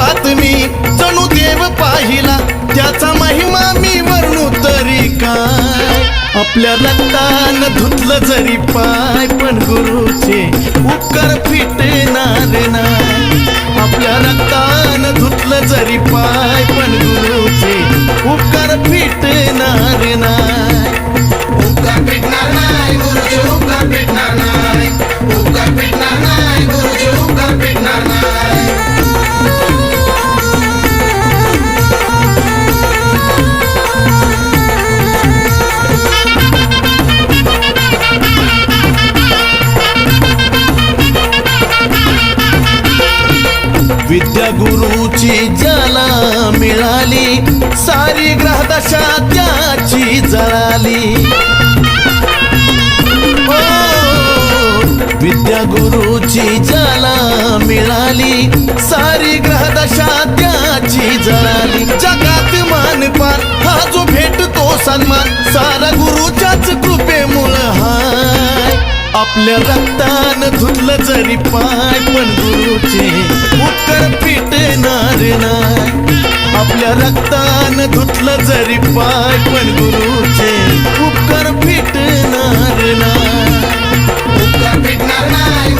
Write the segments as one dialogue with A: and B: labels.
A: रूपात मी जणू देव पाहिला त्याचा महिमा मी वर्णू तरी काय? आपल्या रक्तान धुतलं जरी पाय पण गुरुचे उपकार फिटणार नाही. आपल्या रक्तान धुतलं जरी पाय पण विद्यागुरूची ज्याला मिळाली सारी ग्रहदशा त्याची जळाली. विद्यागुरूची विद्या ज्याला मिळाली सारी ग्रहदशा त्याची जळाली. जगात मानपान हा जो भेटतो सन्मान सारा गुरुच्याच कृपेमुळ हाय. आपल्या रक्तान धुतलं जरी पाय पण गुरुची आपल्या रक्तान धुतलं जरी पाय पण गुरुचे उपकार फिटणार नाही.
B: उपकार भेटणार नाही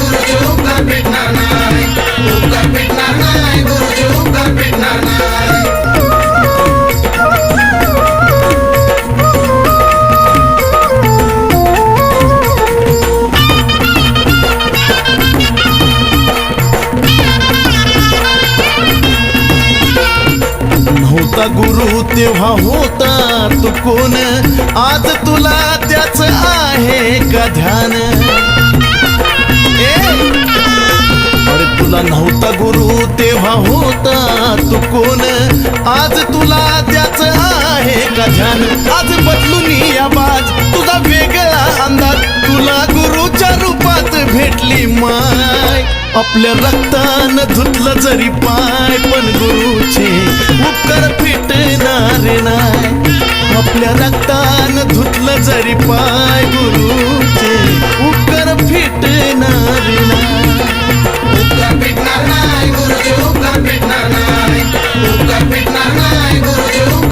A: तुझा गुरु तेव्हा होता तू कोण आज तुला त्याच आहे का ध्यान? अरे तुला नव्हता गुरु तेव्हा होता तू कोण आज तुला त्याच आहे का ध्यान? आज बदलून या बाज तुझा वेगळा अंदाज. तुला गुरुच्या रूपात भेटली मा आपल्या रक्तान धुतलं जरी पाय पण गुरुचे उपकार फिटणार नाही. आपल्या रक्तान धुतलं जरी पाय गुरुचे